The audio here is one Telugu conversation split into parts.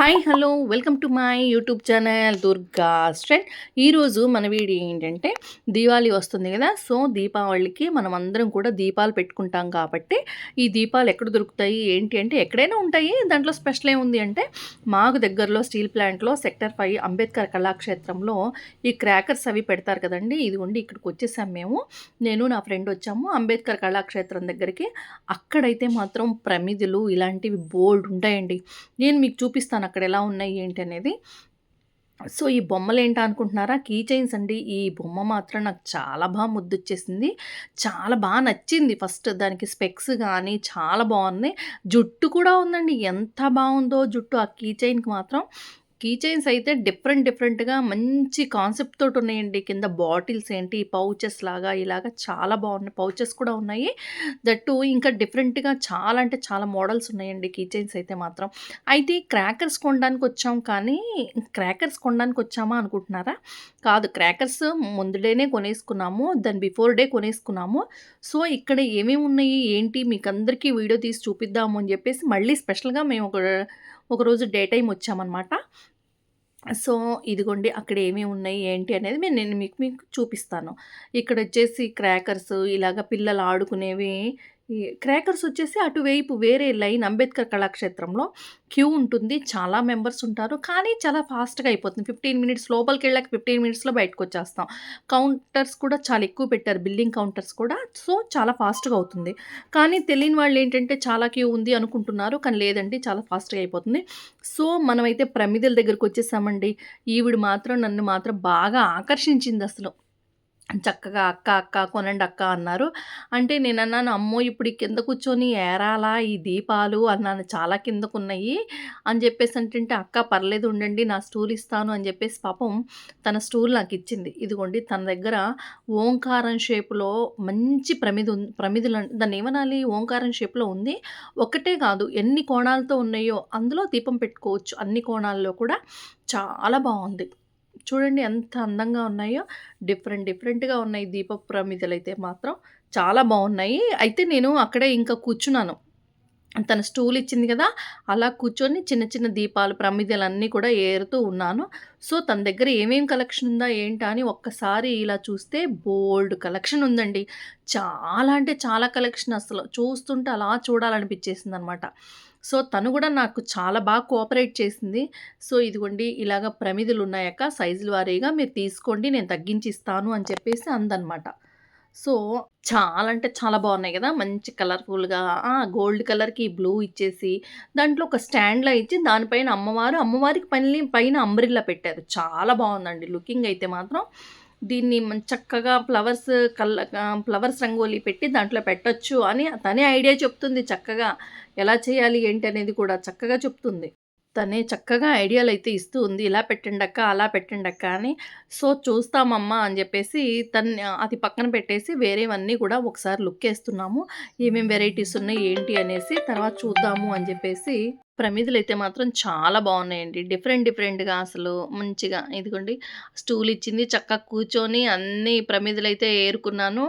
Hi hello welcome to my YouTube channel Durga స్ట్రెండ్ ఈరోజు మన వీడియో ఏంటంటే దీపావళి వస్తుంది కదా సో దీపావళికి మనం అందరం కూడా దీపాలు పెట్టుకుంటాం కాబట్టి ఈ దీపాలు ఎక్కడ దొరుకుతాయి ఏంటి అంటే ఎక్కడైనా ఉంటాయి. దాంట్లో స్పెషల్ ఏముంది అంటే మాకు దగ్గరలో స్టీల్ ప్లాంట్లో సెక్టర్ ఫైవ్ అంబేద్కర్ కళాక్షేత్రంలో ఈ క్రాకర్స్ అవి పెడతారు కదండి. ఇదిగోండి ఇక్కడికి వచ్చేసాం మేము. నేను నా ఫ్రెండ్ వచ్చాము అంబేద్కర్ కళాక్షేత్రం దగ్గరికి. అక్కడైతే మాత్రం ప్రమిదులు ఇలాంటివి బోల్డ్ ఉంటాయండి. నేను మీకు చూపిస్తాను అక్కడ ఎలా ఉన్నాయి ఏంటి అనేది సో ఈ బొమ్మలు ఏంటా అనుకుంటున్నారా? కీ చైన్స్ అండి. ఈ బొమ్మ మాత్రం నాకు చాలా బాగా ముద్దొచ్చేసింది. చాలా బాగా నచ్చింది. ఫస్ట్ దానికి స్పెక్స్ కానీ చాలా బాగుంది జుట్టు కూడా ఉందండి. ఎంత బాగుందో జుట్టు ఆ కీ చైన్కి మాత్రం. కీ చైన్స్ అయితే డిఫరెంట్ డిఫరెంట్గా మంచి కాన్సెప్ట్ తోటి ఉన్నాయండి కింద బాటిల్స్ ఏంటి పౌచెస్ లాగా ఇలాగా చాలా బాగున్నాయి. పౌచెస్ కూడా ఉన్నాయి. దట్టు ఇంకా డిఫరెంట్గా చాలా అంటే చాలా మోడల్స్ ఉన్నాయండి కీ చైన్స్ అయితే మాత్రం. అయితే క్రాకర్స్ కొనడానికి వచ్చాం కానీ క్రాకర్స్ కొనడానికి వచ్చామా అనుకుంటున్నారా? కాదు క్రాకర్స్ ముందుడేనే కొనేసుకున్నాము దాని బిఫోర్ డే కొనేసుకున్నాము. సో ఇక్కడ ఏమేమి ఉన్నాయి ఏంటి మీకు అందరికీ వీడియో తీసి చూపిద్దాము అని చెప్పేసి మళ్ళీ స్పెషల్గా మేము ఒక ఒకరోజు డే టైం వచ్చామన్నమాట. సో ఇదిగోండి అక్కడ ఏమేమి ఉన్నాయి ఏంటి అనేది నేను నేను మీకు మీకు చూపిస్తాను. ఇక్కడ వచ్చేసి క్రాకర్స్ ఇలాగ పిల్లలు ఆడుకునేవి క్రాకర్స్ వచ్చేసి అటువైపు వేరే లైన్ అంబేద్కర్ కళాక్షేత్రంలో క్యూ ఉంటుంది. చాలా మెంబర్స్ ఉంటారు. కానీ చాలా ఫాస్ట్గా అయిపోతుంది. ఫిఫ్టీన్ మినిట్స్ లోపలికి వెళ్ళాక ఫిఫ్టీన్ మినిట్స్లో బయటకు వచ్చేస్తాం. కౌంటర్స్ కూడా చాలా ఎక్కువ పెట్టారు. బిల్డింగ్ కౌంటర్స్ కూడా. సో చాలా ఫాస్ట్గా అవుతుంది. కానీ తెలియని వాళ్ళు ఏంటంటే చాలా క్యూ ఉంది అనుకుంటున్నారు. కానీ లేదండి. చాలా ఫాస్ట్గా అయిపోతుంది. సో మనమైతే ప్రమిదల దగ్గరికి వచ్చేసామండి. ఈవిడ మాత్రం నన్ను మాత్రం బాగా ఆకర్షించింది అసలు. చక్కగా అక్క అక్క కొనండి అక్క అన్నారు. అంటే నేను అన్నాను అమ్మో! ఇప్పుడు కింద కూర్చొని ఏరాలా ఈ దీపాలు? అన్నాను. చాలా కిందకున్నాయి. అని చెప్పేసి అంటే అక్క పర్లేదు ఉండండి నా స్టూల్ ఇస్తాను అని చెప్పేసి పాపం తన స్టూల్ నాకు ఇచ్చింది. ఇదిగోండి తన దగ్గర ఓంకారం షేప్లో మంచి ప్రమిది ప్రమిదులు దాన్ని ఏమనాలి? ఓంకారం షేప్లో ఉంది. ఒకటే కాదు ఎన్ని కోణాలతో ఉన్నాయో అందులో దీపం పెట్టుకోవచ్చు. అన్ని కోణాల్లో కూడా చాలా బాగుంది. చూడండి ఎంత అందంగా ఉన్నాయో. డిఫరెంట్ డిఫరెంట్గా ఉన్నాయి దీప ప్రమిదలు అయితే మాత్రం. చాలా బాగున్నాయి. అయితే నేను అక్కడే ఇంకా కూర్చున్నాను. తన స్టూల్ ఇచ్చింది కదా అలా కూర్చొని చిన్న చిన్న దీపాలు ప్రమిదలన్నీ కూడా ఏరుతూ ఉన్నాను. సో తన దగ్గర ఏమేమి కలెక్షన్ ఉందా ఏంటా అని ఒక్కసారి ఇలా చూస్తే బోల్డ్ కలెక్షన్ ఉందండి. చాలా అంటే చాలా కలెక్షన్ అసలు. చూస్తుంటే అలా చూడాలనిపించేసింది అనమాట సో తను కూడా నాకు చాలా బాగా కోఆపరేట్ చేసింది. సో ఇదిగోండి ఇలాగ ప్రమిదులు ఉన్నాయక సైజులు వారీగా మీరు తీసుకోండి నేను తగ్గించి ఇస్తాను అని చెప్పేసి అందనమాట. సో చాలా అంటే చాలా బాగున్నాయి కదా మంచి కలర్ఫుల్గా గోల్డ్ కలర్కి బ్లూ ఇచ్చేసి దాంట్లో ఒక స్టాండ్లో ఇచ్చి దానిపైన అమ్మవారు అమ్మవారికి పైన పైన అంబ్రిల్లా పెట్టారు. చాలా బాగుందండి లుకింగ్ అయితే మాత్రం. దీన్ని చక్కగా ఫ్లవర్స్ కల్ల ఫ్లవర్స్ రంగోలీ పెట్టి దాంట్లో పెట్టొచ్చు అని తనే ఐడియా చెప్తుంది చక్కగా. ఎలా చేయాలి ఏంటి అనేది కూడా చక్కగా చెప్తుంది. తనే చక్కగా ఐడియాలు అయితే ఇస్తూ ఉంది. ఇలా పెట్టండక్క అలా పెట్టండక్క అని. సో చూస్తామమ్మా అని చెప్పేసి తను అది పక్కన పెట్టేసి వేరేవన్నీ కూడా ఒకసారి లుక్ వేస్తున్నాము. ఏమేమి వెరైటీస్ ఉన్నాయి ఏంటి అనేసి తర్వాత చూద్దాము అని చెప్పేసి ప్రమిదలు అయితే మాత్రం చాలా బాగున్నాయండి. డిఫరెంట్ డిఫరెంట్గా అసలు మంచిగా ఇదిగోండి. స్టూల్ ఇచ్చింది చక్కగా కూర్చొని అన్ని ప్రమిదలు అయితే ఏరుకున్నాను.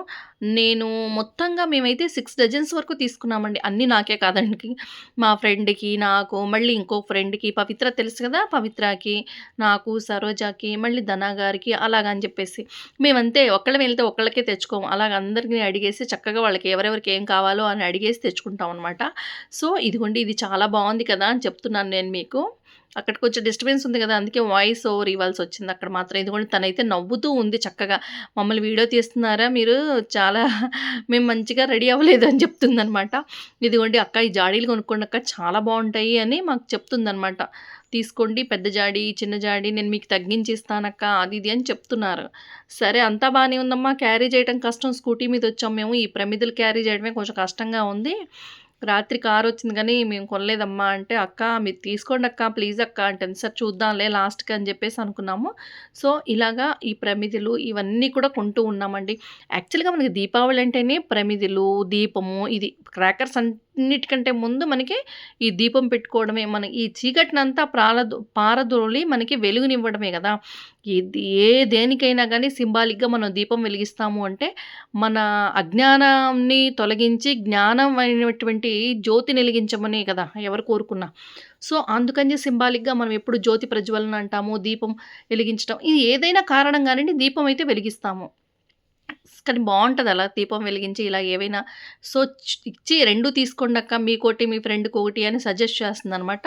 నేను మొత్తంగా మేమైతే సిక్స్ డజన్స్ వరకు తీసుకున్నామండి. అన్నీ నాకే కాదండి. మా ఫ్రెండ్కి నాకు మళ్ళీ ఇంకో ఫ్రెండ్కి పవిత్ర తెలుసు కదా పవిత్రకి నాకు సరోజాకి మళ్ళీ ధనా గారికి అలాగని చెప్పేసి. మేమంతే ఒక్కళ్ళం వెళ్తే ఒక్కళ్ళకే తెచ్చుకోము. అలాగ అందరికీ అడిగేసి చక్కగా వాళ్ళకి ఎవరెవరికి ఏం కావాలో అని అడిగేసి తెచ్చుకుంటాం అనమాట సో ఇదిగోండి ఇది చాలా బాగుంది కదా అని చెప్తున్నాను నేను మీకు. అక్కడ కొంచెం డిస్టర్బెన్స్ ఉంది కదా అందుకే వాయిస్ ఓవర్ ఇవ్వాల్సి వచ్చింది అక్కడ మాత్రం. ఇదిగోండి తనైతే నవ్వుతూ ఉంది చక్కగా. మమ్మల్ని వీడియో తీస్తున్నారా మీరు? చాలా మేము మంచిగా రెడీ అవ్వలేదు అని చెప్తుందనమాట ఇదిగోండి అక్క ఈ జాడీలు కొనుక్కోండి అక్క చాలా బాగుంటాయి అని మాకు చెప్తుందనమాట తీసుకోండి పెద్ద జాడి చిన్న జాడి నేను మీకు తగ్గించి ఇస్తానక్క అది ఇది అని చెప్తున్నారు. సరే అంతా బాగానే ఉందమ్మా. క్యారీ చేయడం కష్టం. స్కూటీ మీద వచ్చాం మేము. ఈ ప్రమిదలు క్యారీ చేయడమే కొంచెం కష్టంగా ఉంది. రాత్రి కారు వచ్చింది కానీ మేము కొనలేదమ్మా అంటే అక్క మీరు తీసుకోండి అక్క ప్లీజ్ అక్క అంటే సార్ చూద్దాంలే లాస్ట్కి అని చెప్పేసి అనుకున్నాము. సో ఇలాగా ఈ ప్రమిదులు ఇవన్నీ కూడా కొంటూ ఉన్నామండి. యాక్చువల్గా మనకి దీపావళి అంటేనే ప్రమిదులు దీపము ఇది క్రాకర్స్ అంటే అన్నిటికంటే ముందు మనకి ఈ దీపం పెట్టుకోవడమే మన ఈ చీకటినంతా ప్రాలదు పారదోలి మనకి వెలుగునివ్వడమే కదా. ఇది ఏ దేనికైనా కానీ సింబాలిక్గా మనం దీపం వెలిగిస్తాము అంటే మన అజ్ఞానాన్ని తొలగించి జ్ఞానం అయినటువంటి జ్యోతి వెలిగించమనే కదా ఎవరు కోరుకున్నా. సో అందుకని సింబాలిక్గా మనం ఎప్పుడు జ్యోతి ప్రజ్వలన అంటాము దీపం వెలిగించడం ఇది ఏదైనా కారణం కానివ్వండి దీపం అయితే వెలిగిస్తాము. కానీ బాగుంటుంది అలా దీపం వెలిగించి ఇలా ఏవైనా సో ఇచ్చి 2 తీసుకోండి మీకోటి, మీ ఫ్రెండ్‌కి ఒకటి అని సజెస్ట్ చేస్తుంది అనమాట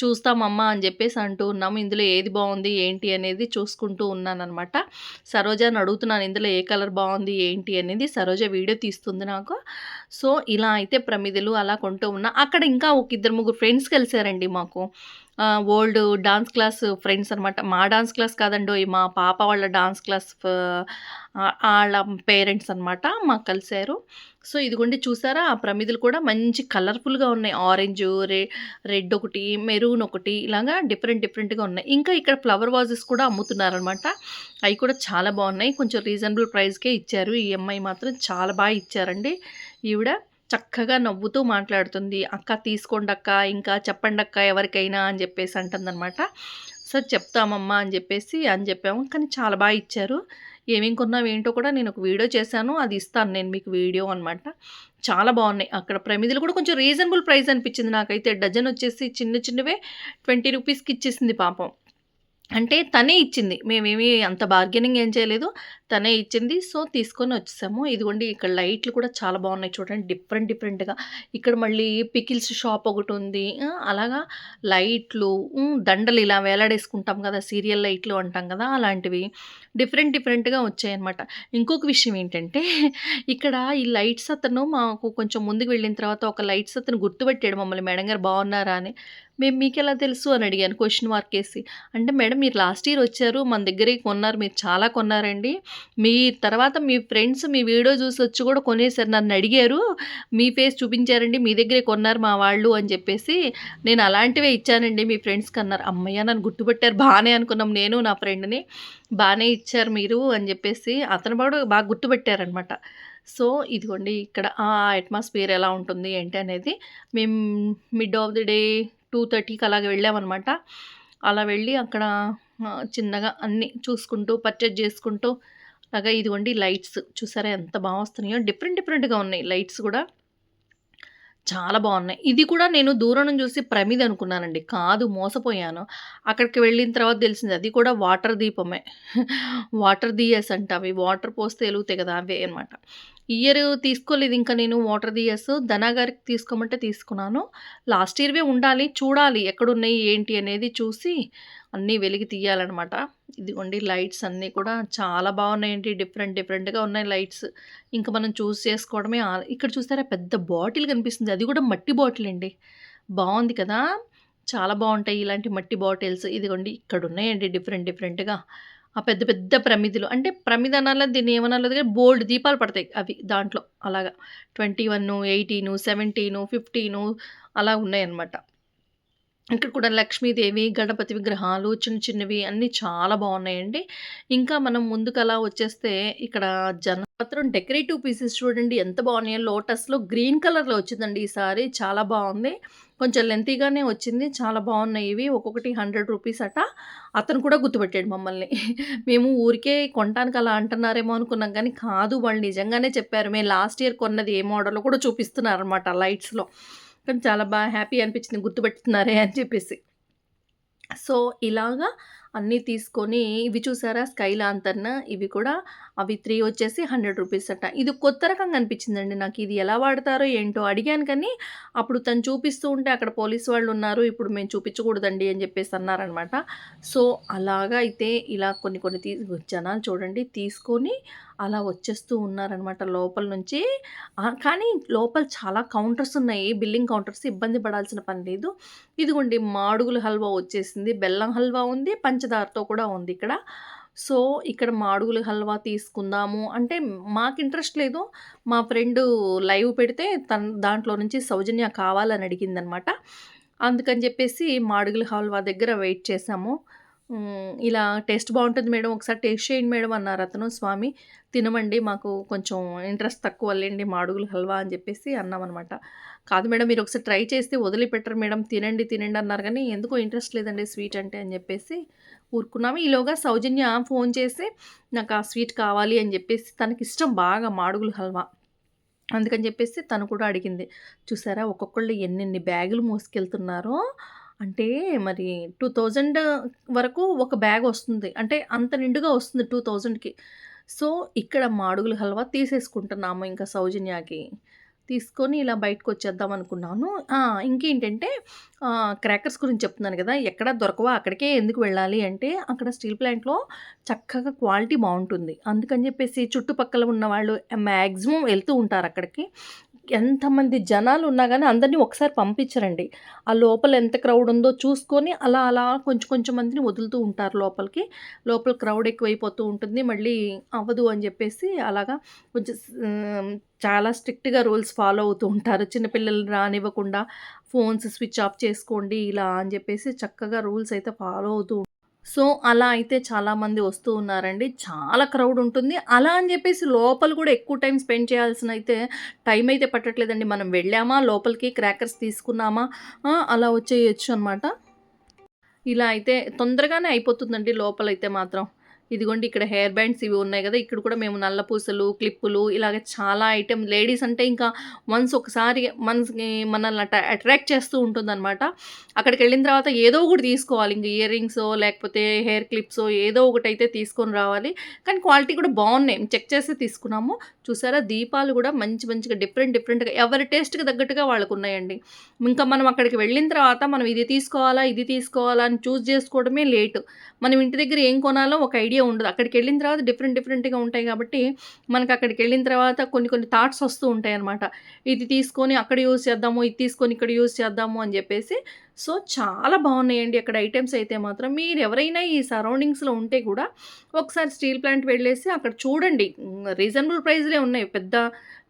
చూస్తామమ్మా అని చెప్పేసి అంటూ ఉన్నాము. ఇందులో ఏది బాగుంది ఏంటి అనేది చూసుకుంటూ ఉన్నానమాట సరోజాని అడుగుతున్నాను ఇందులో ఏ కలర్ బాగుంది ఏంటి అనేది. సరోజ వీడియో తీస్తుంది నాకు. సో, ఇలా అయితే ప్రమిదలు అలా కొంటూ ఉన్నా. అక్కడ ఇంకా ఒక ఇద్దరు, ముగ్గురు ఫ్రెండ్స్ కలిసారండి మాకు. ఓల్డ్ డాన్స్ క్లాస్ ఫ్రెండ్స్ అనమాట. మా డాన్స్ క్లాస్ కాదండోయ్! మా పాప వాళ్ళ డాన్స్ క్లాస్ వాళ్ళ పేరెంట్స్ అనమాట. మాకు కలిసారు. సో, ఇదిగోండి చూసారా? ఆ ప్రమిదలు కూడా మంచి కలర్‌ఫుల్‌గా ఉన్నాయి. ఆరెంజ్ రె రెడ్ ఒకటి, మెరూన్ ఒకటి ఇలాగా డిఫరెంట్ డిఫరెంట్‌గా ఉన్నాయి. ఇంకా ఇక్కడ ఫ్లవర్ వాజెస్ కూడా అమ్ముతున్నారనమాట. అవి కూడా చాలా బాగున్నాయి కొంచెం రీజనబుల్ ప్రైస్‌కే ఇచ్చారు. ఈ అమ్మాయి మాత్రం చాలా బాగా ఇచ్చారండి. ఈవిడ చక్కగా నవ్వుతూ మాట్లాడుతుంది. "అక్క తీసుకోండక్క, ఇంకా చెప్పండక్క ఎవరికైనా" అని చెప్పేసి అంటుందన్నమాట సో, చెప్తామమ్మా అని చెప్పేసి అని చెప్పాము. కానీ చాలా బాగా ఇచ్చారు. ఏమేం కొన్నాం ఏంటో కూడా నేను ఒక వీడియో చేశాను. అది ఇస్తాను నేను మీకు వీడియో అనమాట. చాలా బాగున్నాయి అక్కడ ప్రమిదలు కూడా కొంచెం రీజనబుల్ ప్రైస్ అనిపించింది నాకైతే. డజన్ వచ్చేసి చిన్న చిన్నవే 20 రూపీస్‌కి ఇచ్చేసింది పాపం. అంటే తనే ఇచ్చింది. మేమేమి అంత బార్గెనింగ్ ఏం చేయలేదు. తనే ఇచ్చింది. సో, తీసుకొని వచ్చేసాము. ఇదిగోండి ఇక్కడ లైట్లు కూడా చాలా బాగున్నాయి చూడండి. డిఫరెంట్ డిఫరెంట్‌గా. ఇక్కడ మళ్ళీ పికిల్స్ షాప్ ఒకటి ఉంది అలాగా లైట్లు దండలు ఇలా వేలాడేసుకుంటాం కదా! సీరియల్ లైట్లు అంటాం కదా! అలాంటివి. డిఫరెంట్ డిఫరెంట్‌గా వచ్చాయన్నమాట. ఇంకొక విషయం ఏంటంటే ఇక్కడ ఈ లైట్స్ అతను మాకు కొంచెం ముందుకు వెళ్ళిన తర్వాత ఒక లైట్స్ అతను గుర్తుపెట్టాడు మమ్మల్ని మేడం గారు బాగున్నారా అని. మేము మీకు ఎలా తెలుసు అని అడిగాను క్వశ్చన్ మార్క్ వేసి అంటే మేడం మీరు లాస్ట్ ఇయర్ వచ్చారు. మన దగ్గరే కొన్నారు. మీరు చాలా కొన్నారండి. మీ తర్వాత మీ ఫ్రెండ్స్ మీ వీడియో చూసి వచ్చి కూడా కొనేసారు. నన్నడిగారు. మీ ఫేస్ చూపించారండి. మీ దగ్గరే కొన్నారు మా వాళ్ళు అని చెప్పేసి నేను అలాంటివే ఇచ్చానండి మీ ఫ్రెండ్స్‌కి అన్నారు. అమ్మయ్య నన్ను గుర్తుపెట్టారు బాగానే అనుకున్నాం నేను నా ఫ్రెండ్‌ని. బాగానే ఇచ్చారు మీరు అని చెప్పేసి అతను కూడా బాగా గుర్తుపెట్టారనమాట సో, ఇదిగోండి ఇక్కడ ఆ అట్మాస్ఫియర్ ఎలా ఉంటుంది ఏంటి అనేది మేము మిడ్ ఆఫ్ ది డే 2:30కి అలాగ వెళ్ళామన్నమాట అలా వెళ్ళి అక్కడ చిన్నగా అన్నీ చూసుకుంటూ పర్చేజ్ చేసుకుంటూ అలాగా ఇదిగోండి లైట్స్ చూసారా ఎంత బాగా వస్తున్నాయో. డిఫరెంట్ డిఫరెంట్‌గా ఉన్నాయి లైట్స్ కూడా. చాలా బాగున్నాయి ఇది కూడా నేను దూరం నుంచి చూసి ప్రమిద అనుకున్నానండి. కాదు మోసపోయాను. అక్కడికి వెళ్ళిన తర్వాత తెలిసింది అది కూడా వాటర్ దీపమే. వాటర్ దియస్ అంట అవి. వాటర్ పోస్తే వెలుగుతాయి కదా! అవే అనమాట. ఇయర్ తీసుకోలేదు ఇంకా నేను వాటర్ దియస్. ధనాగారికి తీసుకోమంటే తీసుకున్నాను. లాస్ట్ ఇయర్‌వే ఉండాలి. చూడాలి ఎక్కడున్నాయి ఏంటి అనేది చూసి అన్నీ వెలిగి తీయాలన్నమాట ఇదిగోండి లైట్స్ అన్నీ కూడా చాలా బాగున్నాయండి డిఫరెంట్ డిఫరెంట్‌గా ఉన్నాయి లైట్స్. ఇంకా మనం చూస్ చేసుకోవడమే ఇక్కడ చూస్తారా పెద్ద బాటిల్ కనిపిస్తుంది. అది కూడా మట్టి బాటిల్ అండి. బాగుంది కదా! చాలా బాగుంటాయి ఇలాంటి మట్టి బాటిల్స్. ఇదిగోండి ఇక్కడ ఉన్నాయండి డిఫరెంట్ డిఫరెంట్‌గా. ఆ పెద్ద పెద్ద ప్రమిదిలు అంటే ప్రమిద అనాలా దీన్ని ఏమనాలో దగ్గర బోల్డ్ దీపాలు పడతాయి అవి దాంట్లో అలాగా. 21, 18, 17, 15 అలా ఉన్నాయన్నమాట. ఇక్కడ కూడా లక్ష్మీదేవి, గణపతి విగ్రహాలు చిన్న చిన్నవి అన్నీ చాలా బాగున్నాయండి ఇంకా మనం ముందుకలా వచ్చేస్తే ఇక్కడ జనపత్రం డెకరేటివ్ పీసెస్ చూడండి ఎంత బాగున్నాయో లోటస్‌లో గ్రీన్ కలర్‌లో వచ్చిందండి ఈసారి. చాలా బాగుంది కొంచెం లెంతీగానే వచ్చింది. చాలా బాగున్నాయి ఇవి. ఒక్కొక్కటి 100 రూపీస్ అట. అతను కూడా గుర్తుపెట్టాడు మమ్మల్ని. మేము ఊరికే కొనటానికి అలా అంటున్నారేమో అనుకున్నాం కానీ కాదు వాళ్ళు నిజంగానే చెప్పారు. మేము లాస్ట్ ఇయర్ కొన్నది ఏ మోడల్లో కూడా చూపిస్తున్నారనమాట లైట్స్‌లో. కానీ చాలా బాగా హ్యాపీ అనిపించింది గుర్తుపెట్టుతున్నారే అని చెప్పేసి. సో, ఇలాగా అన్నీ తీసుకొని ఇవి చూసారా స్కై లాంతర్న్ ఇవి కూడా అవి త్రీ వచ్చేసి 100 రూపీస్ అట. ఇది కొత్త రకంగా అనిపించిందండి నాకు. ఇది ఎలా వాడతారో ఏంటో అడిగాను కానీ అప్పుడు తను చూపిస్తూ ఉంటే అక్కడ పోలీస్ వాళ్ళు ఉన్నారు. ఇప్పుడు మేము చూపించకూడదండి అని చెప్పేసి అన్నారనమాట. సో, అలాగా అయితే ఇలా కొన్ని కొన్ని తీ జనాలు చూడండి తీసుకొని అలా వచ్చేస్తూ ఉన్నారనమాట లోపల నుంచి. కానీ లోపల చాలా కౌంటర్స్ ఉన్నాయి. బిల్లింగ్ కౌంటర్స్ ఇబ్బంది పడాల్సిన పని లేదు. ఇదిగోండి మాడుగుల హల్వా వచ్చేసింది. బెల్లం హల్వా ఉంది. పంచదారతో కూడా ఉంది ఇక్కడ. సో, ఇక్కడ మాడుగుల హల్వా తీసుకుందాము అంటే మాకు ఇంట్రెస్ట్ లేదు. మా ఫ్రెండు లైవ్ పెడితే తన దాంట్లో నుంచి సౌజన్య కావాలని అడిగిందనమాట. అందుకని చెప్పేసి మాడుగుల హల్వా దగ్గర వెయిట్ చేసాము ఇలా టేస్ట్ బాగుంటుంది మేడం. ఒకసారి టేస్ట్ చేయండి మేడం అన్నారు అతను. స్వామి. తినమండి. మాకు కొంచెం ఇంట్రెస్ట్ తక్కువ లేండి మాడుగుల హల్వా అని చెప్పేసి అన్నామనమాట. కాదు మేడం మీరు ఒకసారి ట్రై చేస్తే వదిలిపెట్టరు మేడం. తినండి తినండి అన్నారు. కానీ ఎందుకో ఇంట్రెస్ట్ లేదండి స్వీట్ అంటే అని చెప్పేసి ఊరుకున్నాము. ఈలోగా సౌజన్య ఫోన్ చేసి నాకు ఆ స్వీట్ కావాలి అని చెప్పేసి తనకి ఇష్టం బాగా మాడుగులు హల్వా. అందుకని చెప్పేసి తను కూడా అడిగింది. చూసారా ఒక్కొక్కళ్ళు ఎన్నెన్ని బ్యాగులు మోసుకెళ్తున్నారో అంటే మరి టూ థౌజండ్ వరకు ఒక బ్యాగ్ వస్తుంది. అంటే అంత నిండుగా వస్తుంది టూ థౌజండ్కి. సో ఇక్కడ మాడుగుల హల్వా తీసేసుకుంటున్నాము ఇంకా సౌజన్యకి. తీసుకొని ఇలా బయటకు వచ్చేద్దాం అనుకున్నాను. ఇంకేంటంటే క్రాకర్స్ గురించి చెప్తున్నాను కదా ఎక్కడ దొరకవా అక్కడికే ఎందుకు వెళ్ళాలి అంటే అక్కడ స్టీల్ ప్లాంట్లో చక్కగా క్వాలిటీ బాగుంటుంది. అందుకని చెప్పేసి చుట్టుపక్కల ఉన్న వాళ్ళు మ్యాక్సిమం వెళ్తూ ఉంటారు అక్కడికి. ఎంతమంది జనాలు ఉన్నా కానీ అందరినీ ఒకసారి పంపించరండి. ఆ లోపల ఎంత క్రౌడ్ ఉందో చూసుకొని అలా అలా కొంచెం కొంచెం మందిని వదులుతూ ఉంటారు లోపలికి. లోపల క్రౌడ్ ఎక్కువైపోతూ ఉంటుంది. మళ్ళీ అవ్వదు అని చెప్పేసి అలాగా కొంచెం చాలా స్ట్రిక్ట్గా రూల్స్ ఫాలో అవుతూ ఉంటారు. చిన్నపిల్లల్ని రానివ్వకుండా ఫోన్స్ స్విచ్ ఆఫ్ చేసుకోండి ఇలా అని చెప్పేసి చక్కగా రూల్స్ అయితే ఫాలో అవుతూ సో అలా అయితే చాలామంది వస్తూ ఉన్నారండి. చాలా క్రౌడ్ ఉంటుంది. అలా అని చెప్పేసి లోపల కూడా ఎక్కువ టైం స్పెండ్ చేయాల్సిన అయితే టైం అయితే పట్టట్లేదండి. మనం వెళ్ళామా లోపలికి క్రాకర్స్ తీసుకున్నామా అలా వచ్చేయచ్చు అనమాట ఇలా అయితే తొందరగానే అయిపోతుందండి లోపలైతే మాత్రం. ఇదిగోండి ఇక్కడ హెయిర్ బ్యాండ్స్ ఇవి ఉన్నాయి కదా ఇక్కడ కూడా మేము నల్ల పూసలు క్లిప్పులు ఇలాగ చాలా ఐటెం. లేడీస్ అంటే ఇంకా వన్స్ ఒకసారి మనకి మనల్ని అట అట్రాక్ట్ చేస్తూ ఉంటుందన్నమాట. అక్కడికి వెళ్ళిన తర్వాత ఏదో ఒకటి తీసుకోవాలి. ఇంకా ఇయర్ రింగ్స్ లేకపోతే హెయిర్ క్లిప్స్ ఏదో ఒకటి అయితే తీసుకొని రావాలి. కానీ క్వాలిటీ కూడా బాగున్నాయి. చెక్ చేసి తీసుకున్నాము. చూసారా దీపాలు కూడా మంచి మంచిగా డిఫరెంట్ డిఫరెంట్గా ఎవరి టేస్ట్కి తగ్గట్టుగా వాళ్ళకు ఉన్నాయండి. ఇంకా మనం అక్కడికి వెళ్ళిన తర్వాత మనం ఇది తీసుకోవాలా ఇది తీసుకోవాలా అని చూస్ చేసుకోవడమే లేట్. మనం ఇంటి దగ్గర ఏం కొనాలో ఒక ఐడియా ఉండదు. అక్కడికి వెళ్ళిన తర్వాత డిఫరెంట్ డిఫరెంట్గా ఉంటాయి కాబట్టి మనకు అక్కడికి వెళ్ళిన తర్వాత కొన్ని కొన్ని థాట్స్ వస్తూ ఉంటాయి అనమాట ఇది తీసుకొని అక్కడ యూజ్ చేద్దాము ఇది తీసుకొని ఇక్కడ యూజ్ చేద్దాము అని చెప్పేసి. సో చాలా బాగున్నాయండి. అక్కడ ఐటమ్స్ అయితే మాత్రం మీరు ఎవరైనా ఈ సరౌండింగ్స్లో ఉంటే కూడా ఒకసారి స్టీల్ ప్లాంట్ వెళ్ళేసి అక్కడ చూడండి. రీజనబుల్ ప్రైస్లే ఉన్నాయి. పెద్ద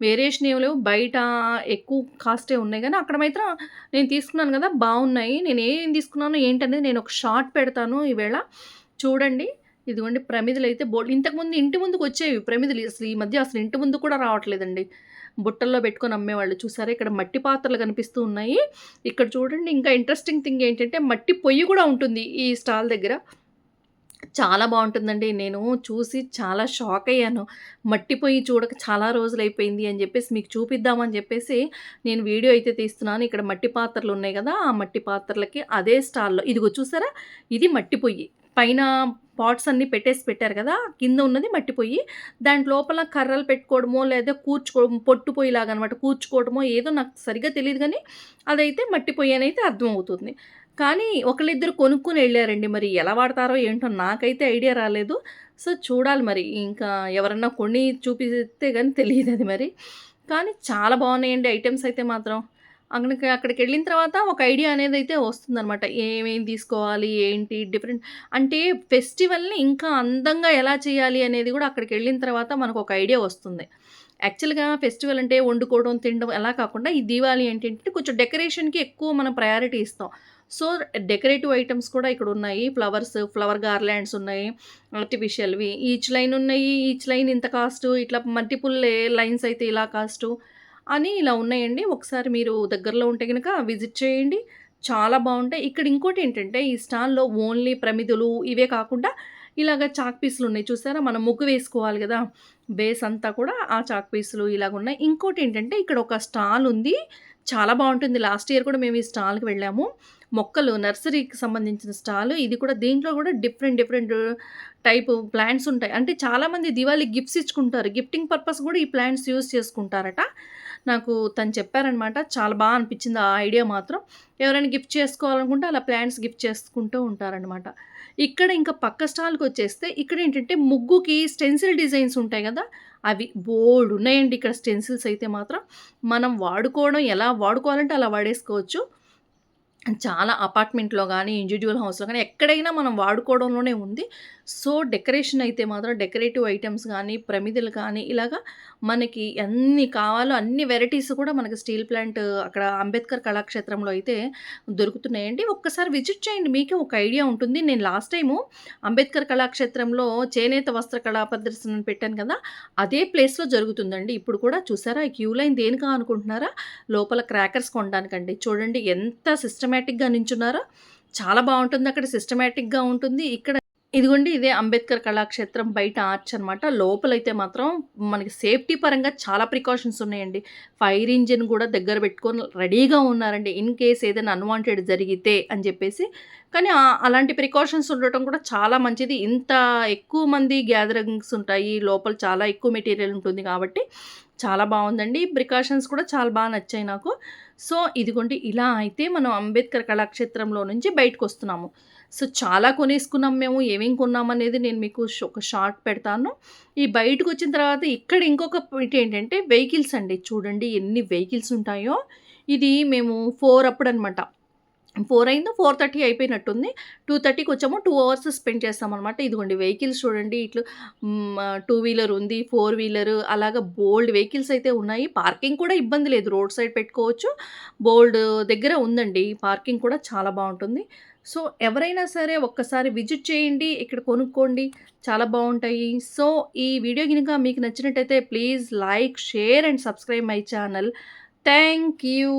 వేరియేషన్ ఏం లేవు. బయట ఎక్కువ కాస్టే ఉన్నాయి. కానీ అక్కడ మాత్రం నేను తీసుకున్నాను కదా బాగున్నాయి. నేను ఏం తీసుకున్నాను ఏంటనేది నేను ఒక షార్ట్ పెడతాను. ఈవేళ చూడండి. ఇదిగోండి ప్రమిదలు అయితే బోల్డ్ ఇంతకుముందు ఇంటి ముందుకు వచ్చేవి ప్రమిదలు. అసలు ఈ మధ్య అసలు ఇంటి ముందు కూడా రావట్లేదండి. బుట్టల్లో పెట్టుకొని అమ్మేవాళ్ళు. చూసారా? ఇక్కడ మట్టి పాత్రలు కనిపిస్తూ ఉన్నాయి. ఇక్కడ చూడండి ఇంకా ఇంట్రెస్టింగ్ థింగ్ ఏంటంటే మట్టి పొయ్యి కూడా ఉంటుంది ఈ స్టాల్ దగ్గర. చాలా బాగుంటుందండి. నేను చూసి చాలా షాక్ అయ్యాను. మట్టి పొయ్యి చూడక చాలా రోజులు అయిపోయింది అని చెప్పేసి మీకు చూపిద్దామని చెప్పేసి నేను వీడియో అయితే తీస్తున్నాను. ఇక్కడ మట్టి పాత్రలు ఉన్నాయి కదా ఆ మట్టి పాత్రలకి అదే స్టాల్లో. ఇదిగో చూసారా? ఇది మట్టి పొయ్యి. పైన పాట్స్ అన్నీ పెట్టేసి పెట్టారు కదా కింద ఉన్నది మట్టి పొయ్యి దాని లోపల కర్రలు పెట్టుకోవడమో లేదా కూర్చుకో పొట్టు పొయ్యిలాగా అనమాట కూర్చుకోవడమో ఏదో నాకు సరిగ్గా తెలియదు కానీ అదైతే మట్టి పొయ్యి అని అయితే అర్థమవుతుంది. కానీ ఒకళ్ళిద్దరు కొనుక్కొని వెళ్ళారండి మరి ఎలా వాడతారో ఏంటో నాకైతే ఐడియా రాలేదు. సో చూడాలి మరి ఇంకా ఎవరన్నా కొన్ని చూపిస్తే కానీ తెలియదు అది మరి. కానీ చాలా బాగున్నాయండి ఐటమ్స్ అయితే మాత్రం. అక్కడికి అక్కడికి వెళ్ళిన తర్వాత ఒక ఐడియా అనేది అయితే వస్తుందన్నమాట. ఏమేం తీసుకోవాలి ఏంటి డిఫరెంట్ అంటే ఫెస్టివల్ని ఇంకా అందంగా ఎలా చేయాలి అనేది కూడా అక్కడికి వెళ్ళిన తర్వాత మనకు ఒక ఐడియా వస్తుంది. యాక్చువల్గా ఫెస్టివల్ అంటే వండుకోవడం తినడం ఎలా కాకుండా ఈ దీవాలి ఏంటంటే కొంచెం డెకరేషన్కి ఎక్కువ మనం ప్రయారిటీ ఇస్తాం. సో డెకరేటివ్ ఐటమ్స్ కూడా ఇక్కడ ఉన్నాయి. ఫ్లవర్స్ ఫ్లవర్ గార్లాండ్స్ ఉన్నాయి ఆర్టిఫిషియల్వి. ఈచ్ లైన్ ఉన్నాయి ఈచ్ లైన్ ఇంత కాస్ట్ ఇట్లా మల్టిపుల్ లైన్స్ అయితే ఇలా కాస్ట్. అని ఇలా ఉన్నాయండి. ఒకసారి మీరు దగ్గరలో ఉంటే కనుక విజిట్ చేయండి. చాలా బాగుంటాయి. ఇక్కడ ఇంకోటి ఏంటంటే ఈ స్టాల్లో ఓన్లీ ప్రమిదులు ఇవే కాకుండా ఇలాగ చాక్ పీసులు ఉన్నాయి. చూసారా? మనం ముగ్గు వేసుకోవాలి కదా? బేస్ అంతా కూడా ఆ చాక్ పీసులు ఇలాగ ఉన్నాయి. ఇంకోటి ఏంటంటే ఇక్కడ ఒక స్టాల్ ఉంది. చాలా బాగుంటుంది. లాస్ట్ ఇయర్ కూడా మేము ఈ స్టాల్కి వెళ్ళాము. మొక్కలు నర్సరీకి సంబంధించిన స్టాల్. ఇది కూడా దీంట్లో కూడా డిఫరెంట్ డిఫరెంట్ టైప్ ప్లాంట్స్ ఉంటాయి. అంటే చాలామంది దివాళీ గిఫ్ట్స్ ఇచ్చుకుంటారు. గిఫ్టింగ్ పర్పస్ కూడా ఈ ప్లాంట్స్ యూస్ చేసుకుంటారట. నాకు తను చెప్పారనమాట. చాలా బాగా అనిపించింది ఆ ఐడియా మాత్రం. ఎవరైనా గిఫ్ట్ చేసుకోవాలనుకుంటే అలా ప్లాంట్స్ గిఫ్ట్ చేసుకుంటూ ఉంటారనమాట. ఇక్కడ ఇంకా పక్క స్టాల్కి వచ్చేస్తే ఇక్కడ ఏంటంటే ముగ్గుకి స్టెన్సిల్ డిజైన్స్ ఉంటాయి కదా అవి బోల్డ్ ఉన్నాయండి ఇక్కడ స్టెన్సిల్స్ అయితే మాత్రం. మనం వాడుకోవడం ఎలా వాడుకోవాలంటే అలా వాడేసుకోవచ్చు. చాలా అపార్ట్మెంట్‌లో కానీ ఇండివిజువల్ హౌస్‌లో కానీ ఎక్కడైనా మనం వాడుకోవడంలోనే ఉంది. సో, డెకరేషన్ అయితే మాత్రం డెకరేటివ్ ఐటమ్స్ కానీ ప్రమిదలు కానీ, ఇలాగా మనకి ఎన్ని కావాలో అన్ని వెరైటీస్ కూడా మనకి స్టీల్ ప్లాంట్ అక్కడ అంబేద్కర్ కళాక్షేత్రంలో అయితే దొరుకుతున్నాయండి. ఒక్కసారి విజిట్ చేయండి. మీకే ఒక ఐడియా ఉంటుంది. నేను లాస్ట్ టైము అంబేద్కర్ కళాక్షేత్రంలో చేనేత వస్త్ర కళా ప్రదర్శన పెట్టాను కదా! అదే ప్లేస్‌లో జరుగుతుందండి. ఇప్పుడు కూడా చూసారా ఈ క్యూ లైన్ దేనికా అనుకుంటున్నారా? లోపల క్రాకర్స్ కొనడానికండి. చూడండి ఎంత సిస్టమేటిక్గా నించున్నారో. చాలా బాగుంటుంది అక్కడ సిస్టమేటిక్గా ఉంటుంది. ఇక్కడ ఇదిగోండి ఇదే అంబేద్కర్ కళాక్షేత్రం బయట ఆర్చ్ అనమాట. లోపలైతే మాత్రం మనకి సేఫ్టీ పరంగా చాలా ప్రికాషన్స్ ఉన్నాయండి. ఫైర్ ఇంజిన్ కూడా దగ్గర పెట్టుకొని రెడీగా ఉన్నారండి. ఇన్ కేస్ ఏదైనా అన్‌వాంటెడ్ జరిగితే అని చెప్పేసి కానీ అలాంటి ప్రికాషన్స్ ఉండటం కూడా చాలా మంచిది. ఇంత ఎక్కువ మంది గ్యాదరింగ్స్ ఉంటాయి. లోపల చాలా ఎక్కువ మెటీరియల్ ఉంటుంది కాబట్టి చాలా బాగుందండి ప్రికాషన్స్ కూడా చాలా బాగా నచ్చాయి నాకు. సో, ఇదిగోండి ఇలా అయితే మనం అంబేద్కర్ కళాక్షేత్రంలో నుంచి బయటకొస్తున్నాము. సో, చాలా కొనేసుకున్నాం మేము. ఏమేం కొన్నామనేది నేను మీకు ఒక షార్ట్ పెడతాను. ఈ బయటకొచ్చిన తర్వాత ఇక్కడ ఇంకొక పాయింట్ ఏంటంటే వెహికల్స్ అండి. చూడండి ఎన్ని వెహికల్స్ ఉంటాయో. ఇది మేము ఫోర్ అప్పుడు అనమాట ఫోర్ అయిందో 4:30 అయిపోయినట్టుంది. 2:30కి వచ్చాము. టూ అవర్స్ స్పెండ్ చేస్తామనమాట. ఇదిగోండి వెహికల్స్ చూడండి. ఇట్లు టూ వీలర్ ఉంది. ఫోర్ వీలర్ అలాగా బోల్డ్ వెహికల్స్ అయితే ఉన్నాయి. పార్కింగ్ కూడా ఇబ్బంది లేదు. రోడ్ సైడ్ పెట్టుకోవచ్చు. బోల్డ్ దగ్గర ఉందండి. పార్కింగ్ కూడా చాలా బాగుంటుంది సో, ఎవరైనా సరే ఒక్కసారి విజిట్ చేయండి. ఇక్కడ కొనుక్కోండి. చాలా బాగుంటాయి సో, ఈ వీడియో గినక మీకు నచ్చినట్టయితే please like, share and subscribe my channel. Thank you.